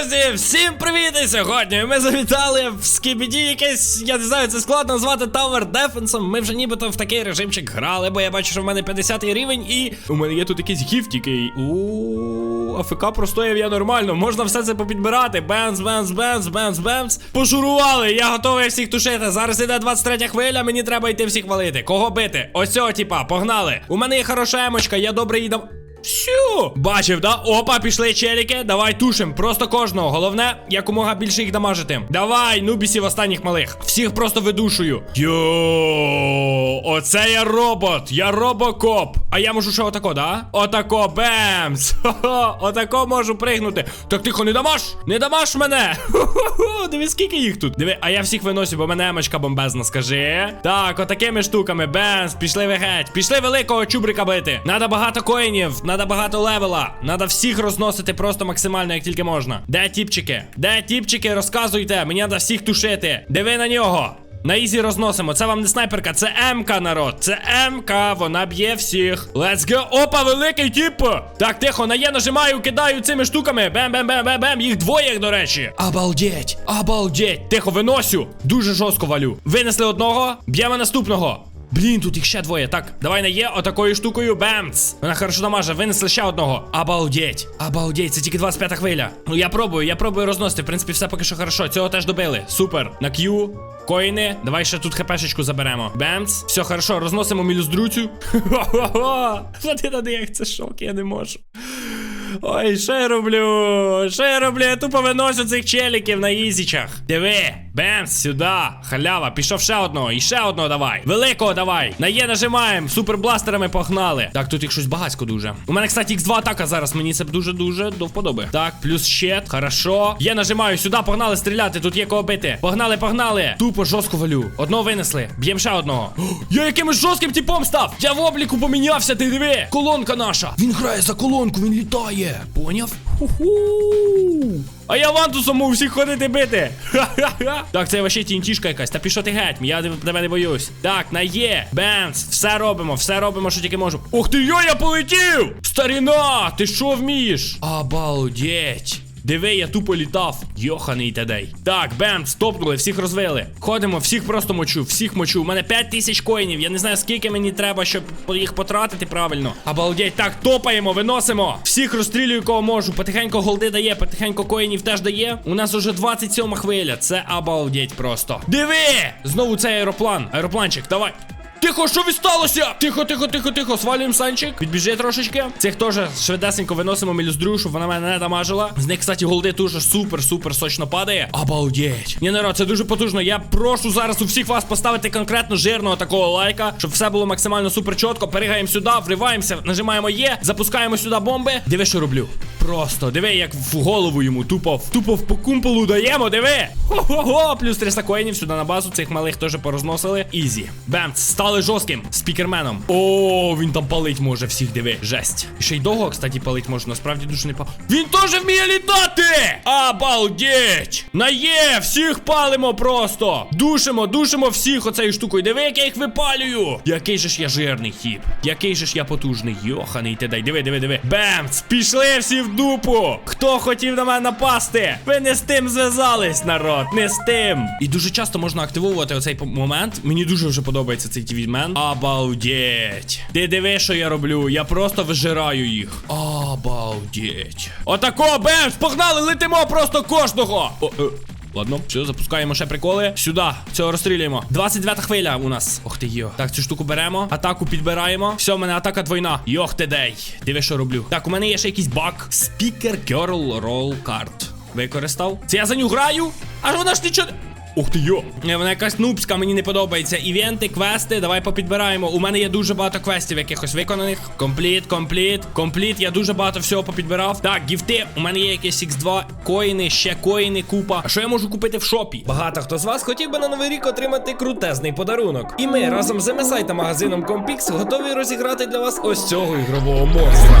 Друзі, всім привіт! І сьогодні ми завітали в скібіді якесь, я не знаю, це складно назвати Tower Defense. Ми вже нібито в такий режимчик грали, бо я бачу, що в мене 50 рівень, і у мене є тут якийсь гіфт який. У АФК простояв я нормально. Можна все це попідбирати. Бенз, бенз, бенз, бенз, бенз. Пошурували. Я готовий всіх тушити. Зараз іде 23 хвиля, мені треба йти всіх валити. Кого бити? Ось цього, типа, погнали. У мене є хороша емочка, я добре їй дам. Всю! Бачив, да? Опа, пішли челіки. Давай тушим. Просто кожного. Головне, якомога більше їх дамажити. Давай, нубісів останніх малих. Всіх просто видушую. Йо, оце я робот. Я робокоп. А я можу що отако, да? Отако, бемс. Отако можу пригнути. Так тихо, не дамаш? Не дамаш мене. Хо-хо-хо, диви, скільки їх тут. Диви, а я всіх виносю, бо мене емочка бомбезна, скажи. Так, отакими штуками. Бемс, пішли ви геть. Пішли великого чубрика бити. Надо багато коїнів. Надо багато левела. Надо всіх розносити просто максимально, як тільки можна. Де тіпчики? Де тіпчики? Розказуйте. Мені треба всіх тушити. Диви на нього. На ізі розносимо. Це вам не снайперка, це МК, народ. Це МК, вона б'є всіх. Let's go. Опа, великий тіп. Так, тихо, на є нажимаю, кидаю цими штуками. Бем-бем-бем-бем-бем. Їх двоє, до речі. Обалдеть, обалдеть. Тихо, виносю. Дуже жорстко валю. Винесли одного, б'ємо наступного. Блін, тут їх ще двоє. Так, давай на є отакою штукою. Бемц. Вона хорошо дамаже. Винесли ще одного. Обалдеть. Обалдеть, це тільки 25 хвиля. Ну я пробую, я пробую розносити. В принципі, все поки що хорошо. Цього теж добили. Супер. На Q. Коїни. Давай ще тут хпшечку заберемо. Бемц. Все, хорошо, розносимо мілюздрюцю. Хо-хо-хо. Смотри на них, це шок, я не можу. Ой, що я роблю? Що я роблю? Я тупо виносю цих челіків на ізічах. Диви, бемс, сюди. Халява, пішов ще одного. І ще одного давай. Великого давай. На є нажимаємо. Супербластерами погнали. Так, тут їх щось багатько дуже. У мене, кстати, X2 атака зараз. Мені це дуже-дуже до вподоби. Так, плюс щит. Хорошо. Я нажимаю сюди, погнали стріляти. Тут є кого бити. Погнали, погнали. Тупо жорстко валю. Одного винесли. Б'єм ще одного. Я якимось жорстким типом став. Я в обліку помінявся, ти диви. Колонка наша. Він грає за колонку, він літає. Поняв? Ху-ху. А я вантусом можу всіх ходити бити. Ха-ха-ха. Так, це вообще тінтішка якась. Та пішов ти геть, я тебе не боюсь. Так, на є. Бенс, все робимо, все робимо, що тільки можу. Ух ти, йо, я полетів! Старіна, ти що вмієш? Обалдеть. Диви, я тупо літав. Йоханий тедей. Так, бем, стопнули, всіх розвили. Ходимо, всіх просто мочу, всіх мочу. У мене 5 тисяч коїнів. Я не знаю, скільки мені треба, щоб їх потратити правильно. Обалдеть, так, топаємо, виносимо. Всіх розстрілюю, кого можу. Потихеньку голди дає, потихеньку коїнів теж дає. У нас уже 27 хвиля. Це обалдеть просто. Диви! Знову цей аероплан. Аеропланчик, давай. Тихо, що відсталося? Тихо, тихо, тихо, тихо. Свалюємо санчик. Відбіжи трошечки. Цих теж швидесенько виносимо мілюздрю, щоб вона мене не дамажила. З них, кстати, голди дуже супер, супер сочно падає. Обалдеть. Ні, народ, це дуже потужно. Я прошу зараз у всіх вас поставити конкретно жирного такого лайка, щоб все було максимально супер чітко. Перегаємо сюди, вриваємося, нажимаємо Є, запускаємо сюди бомби. Диви, що роблю. Просто диви, як в голову йому тупо, тупо в покумполу даємо, диви. Хо-хо-хо, плюс 300 коїнів сюди на базу. Цих малих теж порозносили. Ізі. Бемц, стали жорстким спікерменом. О, він там палить може всіх, диви. Жесть. І ще й довго, кстати, палить може. Насправді дуже не па. Він теж вміє літати! Обалдеть! На є, всіх палимо просто. Душимо, душимо всіх оцею штукою. Диви, як я їх випалюю. Який же ж я жирний хіп. Який же ж я потужний. Йоханий ти дай. Диви, диви, диви. Бемц! Пішли всі в дупу. Хто хотів на мене напасти? Ви не з тим зв'язались, народ. Не з тим. І дуже часто можна активовувати оцей момент. Мені дуже вже подобається цей твідмен. Обалдеть. Ти диви, що я роблю. Я просто вижираю їх. Обалдеть. Отако, бемц! Погнали, летимо просто кожного. О, е. Ладно, все, запускаємо ще приколи. Сюди, цього розстрілюємо. 29 хвиля у нас. Ох ти йо. Так, цю штуку беремо. Атаку підбираємо. Все, у мене атака двойна. Йох ти дей. Диви, що роблю. Так, у мене є ще якийсь баг. Speaker Girl Roll Card. Використав. Це я за нього граю? А вона ж нічого. Ух ти йо. Вона якась нубська, мені не подобається. Івенти, квести, давай попідбираємо. У мене є дуже багато квестів якихось виконаних. Компліт, компліт, компліт. Я дуже багато всього попідбирав. Так, гіфти. У мене є якісь X2, коїни, ще коїни, купа. А що я можу купити в шопі? Багато хто з вас хотів би на новий рік отримати крутезний подарунок. І ми разом з MSI та магазином Compix готові розіграти для вас ось цього ігрового монстра.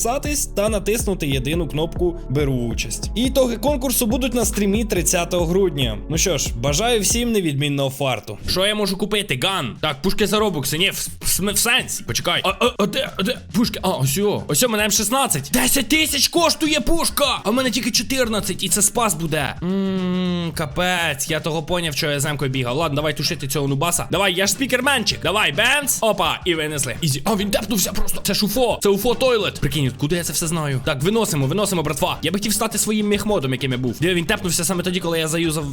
підписатись та натиснути єдину кнопку Беру участь. І ітоги конкурсу будуть на стрімі 30 грудня. Ну що ж, бажаю всім невідмінного фарту. Що я можу купити? Ган. Так, пушки за робокси. Ні, в, в, сенсі. Почекай. А, а, а де, а де? Пушки. А, ось о. Ось о, мене М16. 10 тисяч коштує пушка! А в мене тільки 14, і це спас буде. Ммм, капець. Я того поняв, що я замкою бігав. Ладно, давай тушити цього нубаса. Давай, я ж спікерменчик. Давай, бемц. Опа, і винесли. Ізі. А, він депнувся просто. Це ж уфо. Це уфо тойлет. Прикинь, куди я це все знаю? Так, виносимо, виносимо, братва. Я би хотів стати своїм мехмодом, яким я був. Диви, він тепнувся саме тоді, коли я заюзав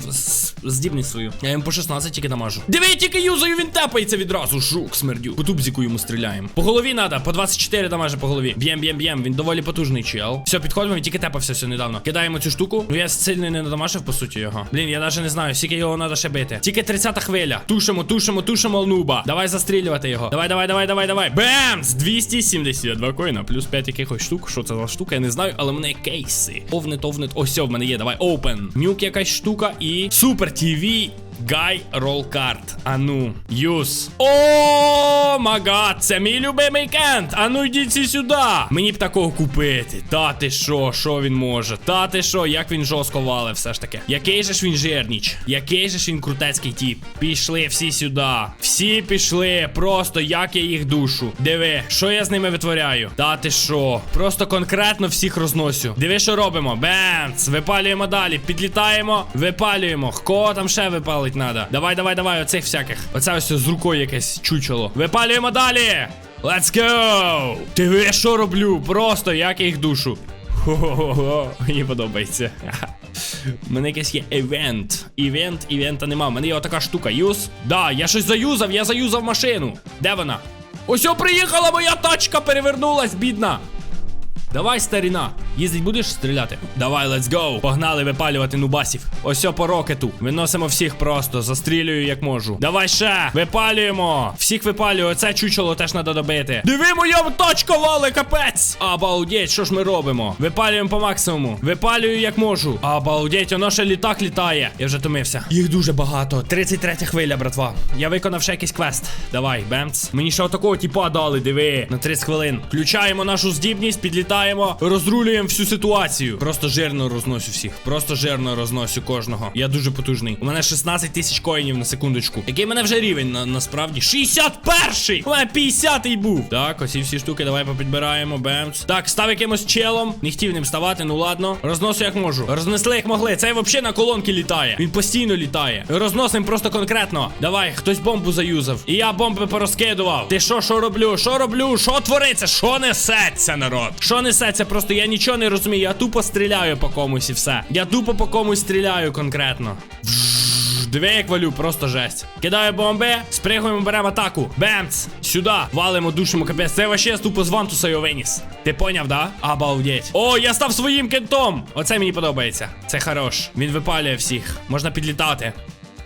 здібність свою. Я йому по 16 тільки дамажу. Диви, тільки юзаю, він тепається відразу. Жук, смердю. По тубзіку йому стріляємо. По голові надо, по 24 дамаже по голові. Б'єм, б'єм, б'єм. Він доволі потужний чел. Все, підходимо, він тільки тепався все недавно. Кидаємо цю штуку. Ну я сильно не надамажив, по суті, його. Блін, я навіть не знаю, скільки його треба ще бити. Тільки 30 хвиля. Тушимо, тушимо, тушимо нуба. Давай застрілювати його. Давай, давай, давай, давай, давай. Бемс! 272 коїна, плюс 5 якихось штук. Що це за штука? Я не знаю, але в мене кейси. Овнет, овнет. Ось, в мене є. Давай, open. Нюк якась штука і супер TV. Гай ролкарт. Ану, юз. О, магад, це мій любимий кент. Ану йдіть сюди. Мені б такого купити. Та ти що, що він може? Та ти що, як він жорстко вале, все ж таки. Який же ж він жирніч? Який же ж він крутецький тіп? Пішли всі сюди. Всі пішли. Просто як я їх душу. Диви, що я з ними витворяю? Та ти що? Просто конкретно всіх розносю. Диви, що робимо. Бенц, випалюємо далі. Підлітаємо, випалюємо. Кого там ще випалить надо? Давай, давай, давай, оцих всяких. Оце ось з рукою якесь чучело. Випалюємо далі. Let's go! Диви, що роблю? Просто як я їх душу. Хо-хо-хо, мені подобається. У мене якийсь є івент. Івент, івента нема. У мене є отака штука. Юз. Да, я щось заюзав, я заюзав машину. Де вона? Ось приїхала моя тачка, перевернулась, бідна. Давай, старіна, їздить будеш стріляти? Давай, let's go. Погнали випалювати нубасів. Ось о, по рокету. Виносимо всіх просто, застрілюю як можу. Давай ще, випалюємо. Всіх випалюю, оце чучело теж треба добити. Диви, моя тачка вали, капець. Обалдеть, що ж ми робимо? Випалюємо по максимуму. Випалюю як можу. Обалдеть, воно ще літак літає. Я вже томився. Їх дуже багато. 33 хвиля, братва. Я виконав ще якийсь квест. Давай, бемц. Мені ще отакого типа дали, диви. На 30 хвилин. Включаємо нашу здібність, підлітаємо, розрулюємо всю ситуацію. Просто жирно розносю всіх. Просто жирно розносю кожного. Я дуже потужний. У мене 16 тисяч коїнів на секундочку. Який мене вже рівень на, насправді? 61-й! У мене 50-й був. Так, ось ці всі штуки, давай попідбираємо. Бемц. Так, став якимось челом. Не хотів ним ставати, ну ладно. Розносу як можу. Рознесли як могли. Цей взагалі на колонки літає. Він постійно літає. Розносим просто конкретно. Давай, хтось бомбу заюзав. І я бомби порозкидував. Ти що, що роблю? Що роблю? Що твориться? Що несеться, народ? Що несеться? Просто я нічого не розумію. Я тупо стріляю по комусь і все. Я тупо по комусь стріляю конкретно. Диви, як валю, просто жесть. Кидаю бомби, спригуємо, беремо атаку. Бемц! Сюди. Валимо, душимо, капець. Це вообще тупо з вантуса його виніс. Ти поняв, да? Обалдеть. О, я став своїм кентом! Оце мені подобається. Це хорош. Він випалює всіх. Можна підлітати.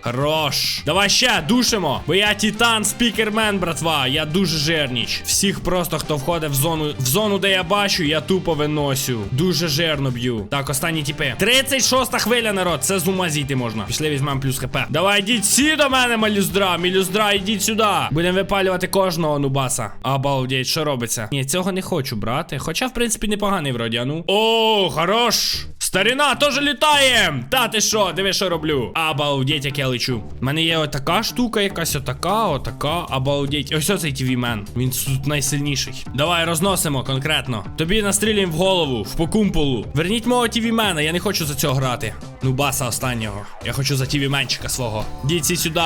Хорош. Давай ще, душимо. Бо я Титан Спікермен, братва. Я дуже жирніч. Всіх просто, хто входить в зону, в зону, де я бачу, я тупо виносю. Дуже жирно б'ю. Так, останні тіпи. 36 хвиля, народ. Це з зійти можна. Пішли візьмемо плюс хп. Давай, йдіть всі до мене, малюздра. Мілюздра, йдіть сюди. Будемо випалювати кожного нубаса. Обалдеть, що робиться? Ні, цього не хочу брати. Хоча, в принципі, непоганий вроді, а ну. О, хорош. Старина, теж літаєм! Та ти що, диви, що роблю? Обалдеть, як я лечу. У мене є отака штука, якась отака, отака. Обалдеть. Ось оцей TV мен. Він тут найсильніший. Давай розносимо конкретно. Тобі настрілюємо в голову, в покумполу. Верніть мого TV мена, я не хочу за цього грати. Ну, баса останнього. Я хочу за TV менчика свого. Дійці сюди.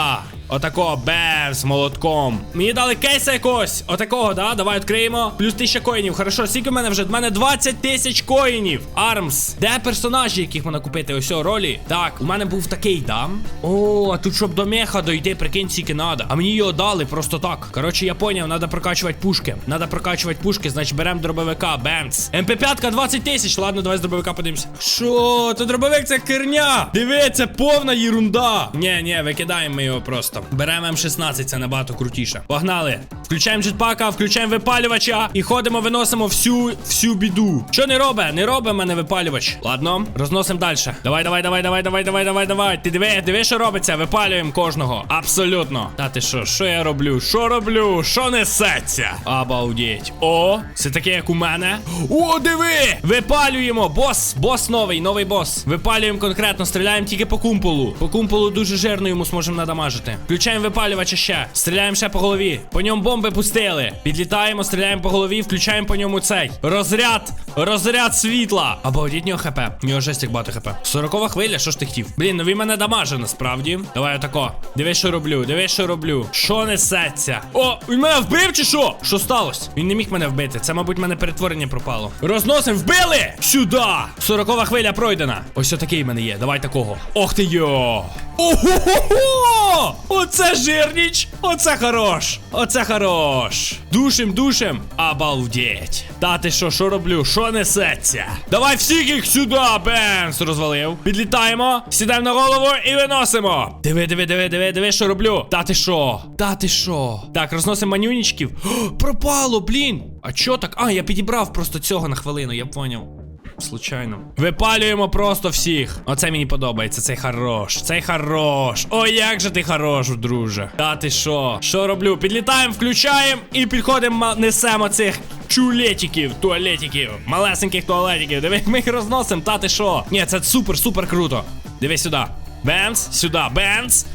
Отако, бем, з молотком. Мені дали кейса якогось. Отакого, да? Давай відкриємо. Плюс 1000 коїнів. Хорошо, скільки в мене вже? В мене 20 тисяч коїнів. Армс. Де персонажі, яких можна купити? Ось о, ролі. Так, у мене був такий, да? О, а тут щоб до меха дойти, прикинь, скільки надо. А мені його дали просто так. Коротше, я поняв, треба прокачувати пушки. Надо прокачувати пушки, значить беремо дробовика. Бемц. МП5 20 тисяч. Ладно, давай з дробовика подивимося. Що? То дробовик це херня. Диви, це повна єрунда. Ні, ні, викидаємо ми його просто. Беремо М16, це набагато крутіше. Погнали. Включаємо джетпака, включаємо випалювача і ходимо, виносимо всю всю біду. Що не робить? Не робить мене випалювач. Ладно, розносимо далі. Давай, давай, давай, давай, давай, давай, давай, давай. Ти диви, диви, що робиться. Випалюємо кожного. Абсолютно. Та ти що, що я роблю? Що роблю? Що несеться? Обалдеть. О, це таке, як у мене. О, диви! Випалюємо. Бос, бос новий, новий бос. Випалюємо конкретно, стріляємо тільки по кумполу. По кумполу дуже жирно йому зможемо надамажити. Включаємо випалювача ще. Стріляємо ще по голові. По ньому бомби пустили. Підлітаємо, стріляємо по голові, включаємо по ньому цей. Розряд. Розряд світла. Обалдіть нього хп. У нього жесть як багато хп. Сорокова хвиля, що ж ти хотів? Блін, ну він мене дамаже насправді. Давай отако. Дивись, що роблю, дивись, що роблю. Що несеться? О, він мене вбив чи що? Що сталося? Він не міг мене вбити. Це, мабуть, мене перетворення пропало. Розносим, вбили! Сюди! Сорокова хвиля пройдена. Ось отакий в мене є. Давай такого. Ох ти йо! Ого! Оце жирніч! Оце хорош! Оце хорош! Душим, душим! Обалдеть! Та ти що, що роблю? Що несеться? Давай всіх їх сюди! Бенс! Розвалив. Підлітаємо, сідаємо на голову і виносимо. Диви, диви, диви, диви, диви, що роблю. Та ти що? Та ти що? Так, розносимо манюнічків. О, пропало, блін! А чо так? А, я підібрав просто цього на хвилину, я поняв. Случайно. Випалюємо просто всіх. Оце мені подобається. Цей хорош. Цей хорош. Ой, як же ти хорош, друже. Та ти що? Що роблю? Підлітаємо, включаємо і підходимо, несемо цих чулетиків, туалетиків, малесеньких туалетиків. Диви, ми їх розносимо, та ти що? Ні, це супер, супер круто. Диви сюди. Бенц, сюди, бенц.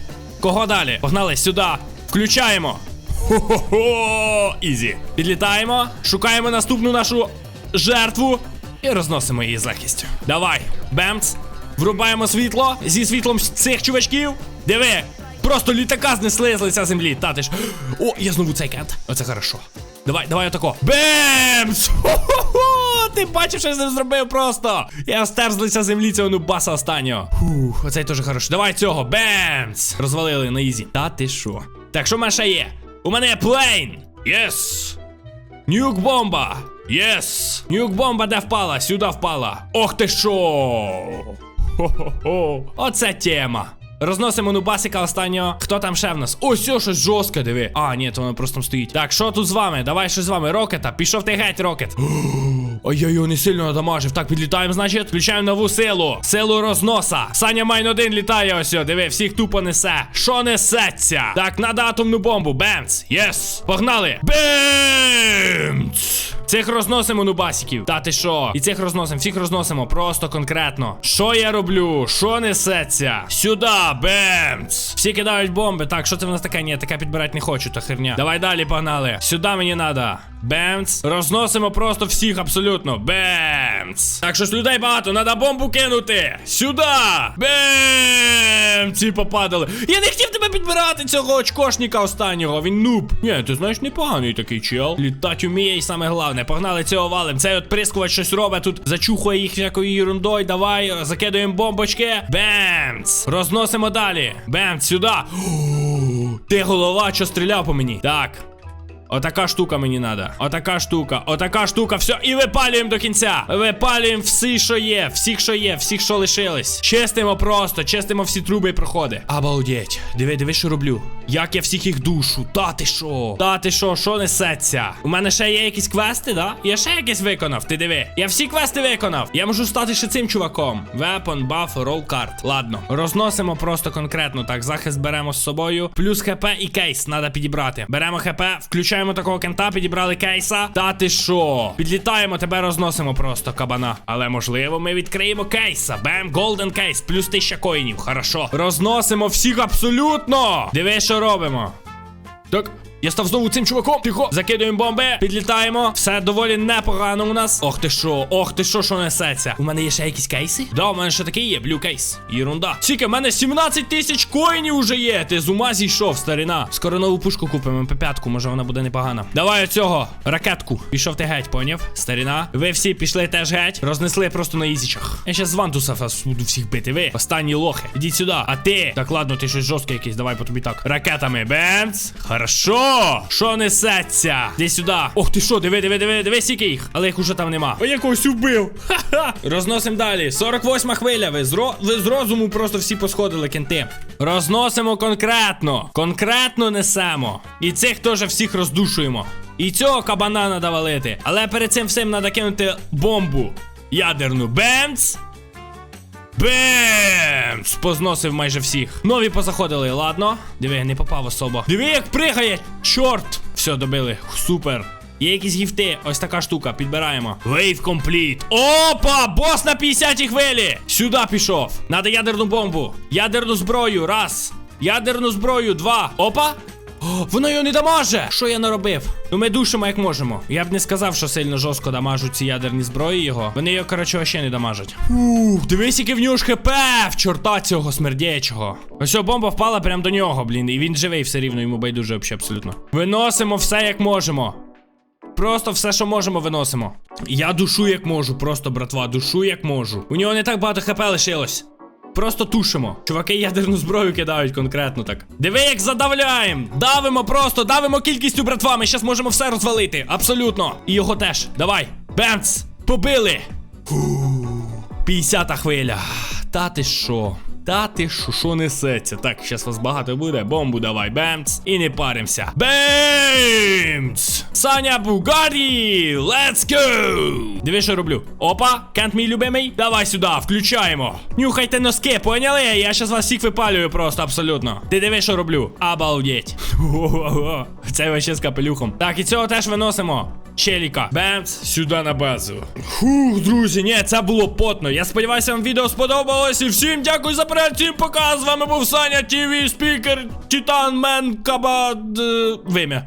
Кого далі? Погнали сюди. Включаємо. Хо-хо-хо! Ізі. Підлітаємо, шукаємо наступну нашу жертву і розносимо її з. Давай, бемц. Врубаємо світло зі світлом цих чувачків. Диви, просто літака знесли з лиця землі. Та ж. О, я знову цей кент. Оце хорошо. Давай, давай отако. Бемс! Хо-хо-хо! Ти бачив, що я зробив просто. Я стер з лиця землі цього нубаса останнього. Фух, оцей теж хороший. Давай цього. Бемс! Розвалили на ізі. Та ти що? Так, що в мене ще є? У мене є плейн. Єс! Нюк бомба! Єс! Нюк бомба де впала? Сюди впала. Ох ти що! Хо-хо-хо! Оце тема. Розносимо нубасика останнього. Хто там ще в нас? Ось о, щось жорстке, диви. А, ні, то воно просто там стоїть. Так, що тут з вами? Давай що з вами? Рокета. Пішов ти геть, рокет. Ой, я не сильно надамажив. Так, підлітаємо, значить. Включаємо нову силу. Силу розноса. Саня Майн 1 літає ось. о, Диви, всіх тупо несе. Що несеться? Так, надо атомну бомбу. Бемц. Єс. Погнали. Бемц. Цих розносимо нубасиків. Та ти що? І цих розносимо, всіх розносимо. Просто конкретно. Що я роблю? Що несеться? Сюди, бемц. Всі кидають бомби. Так, що це в нас таке? Ні, таке підбирати не хочу, то херня. Давай далі, погнали. Сюди мені надо. Бемц. Розносимо просто всіх абсолютно. Бемц. Так, щось людей багато, треба бомбу кинути. Сюди. Бемц. Ці попадали. Я не хотів тебе підбирати цього очкошника останнього. Він нуб. Ні, ти знаєш, непоганий такий чел. Літать уміє, і саме головне. Погнали цього валим. Цей от прискувач щось робить тут. Зачухує їх всякою ерундою. Давай, закидуємо бомбочки. Бемц. Розносимо далі. Бемц, сюди. Ти голова, що стріляв по мені. Так. Отака штука мені надо. Отака штука, отака штука, все, і випалюємо до кінця. Випалюємо всі, що є, всіх, що є, всіх, що лишились. Чистимо просто, чистимо всі труби і проходи. Обалдеть. Диви, диви, що роблю. Як я всіх їх душу. Та ти що? Та ти що, що несеться? У мене ще є якісь квести, да? Я ще якісь виконав, ти диви. Я всі квести виконав. Я можу стати ще цим чуваком. Weapon, buff, roll card. Ладно, розносимо просто конкретно так. Захист беремо з собою. Плюс хп і кейс треба підібрати. Беремо хп, включаємо такого кента, підібрали кейса. Та ти що? Підлітаємо, тебе розносимо просто кабана. Але можливо, ми відкриємо кейса. Бем, голден кейс, плюс тисяча коїнів. Хорошо. Розносимо всіх абсолютно. Диви, що робимо. Так. Я став знову цим чуваком. Тихо. Закидуємо бомби, підлітаємо. Все доволі непогано у нас. Ох ти що, ох ти що, що несеться. У мене є ще якісь кейси? Да, у мене ще такий є, блю кейс. Єрунда. Тільки, в мене 17 тисяч коїнів уже є. Ти з ума зійшов, старина. Скоро нову пушку купимо, П5, може вона буде непогана. Давай оцього, ракетку. Пішов ти геть, поняв? Старина. Ви всі пішли теж геть. Рознесли просто на ізічах. Я ще з вантуса вас буду всіх бити. Ви, останні лохи. Ідіть сюди. А ти? Так, ладно, ти щось жорстке якийсь, давай по тобі так. Ракетами. Бемц. Хорошо. Що несеться? Іди сюди. Ох ти що, диви, диви, диви, диви, скільки їх. Але їх уже там нема. О, якогось убив. Ха-ха. Розносимо далі. 48 хвиля. Ви з, ро... ви з розуму просто всі посходили, кенти. Розносимо конкретно. Конкретно несемо. І цих теж всіх роздушуємо. І цього кабана надо валити. Але перед цим всім треба кинути бомбу. Ядерну. Бемц. Бемс! Позносив майже всіх. Нові позаходили, ладно. Диви, не попав особо. Диви, як пригає! Чорт! Все, добили. Супер. Є якісь гіфти, ось така штука, підбираємо. Wave complete. Опа! Бос на 50 хвилі! Сюди пішов. Надо ядерну бомбу. Ядерну зброю. Раз. Ядерну зброю. Два. Опа! Воно його не дамаже! Що я наробив? Ну ми душимо як можемо. Я б не сказав, що сильно жорстко дамажуть ці ядерні зброї його. Вони його, коротше, вообще не дамажать. Ух, дивись, який в нього ж хп в чорта цього смердячого. Ось бомба впала прямо до нього, блін. І він живий все рівно, йому байдуже взагалі абсолютно. Виносимо все як можемо. Просто все, що можемо, виносимо. Я душу як можу, просто братва, душу як можу. У нього не так багато хп лишилось. Просто тушимо. Чуваки ядерну зброю кидають конкретно так. Диви, як задавляємо. Давимо просто, давимо кількістю братва. Ми зараз можемо все розвалити. Абсолютно. І його теж. Давай. Бемц! Побили! Фу. 50 хвиля. Та ти що? Та ти що, що несеться? Так, зараз вас багато буде. Бомбу давай, бемц. І не паримося. Бемц! Саня Бугарі! Let's go! Диви, що роблю. Опа, кент мій любимий. Давай сюди, включаємо. Нюхайте носки, поняли? Я зараз вас всіх випалюю просто абсолютно. Ти диви, що роблю. Обалдеть. Це вообще з капелюхом. Так, і цього теж виносимо. Челіка. Бемц, сюди на базу. Фух, друзі, ні, це було потно. Я сподіваюся, вам відео сподобалось. І всім дякую за перегляд, всім пока. З вами був Саня ТВ, спікер, Титан Мен, Каба, д... вим'я.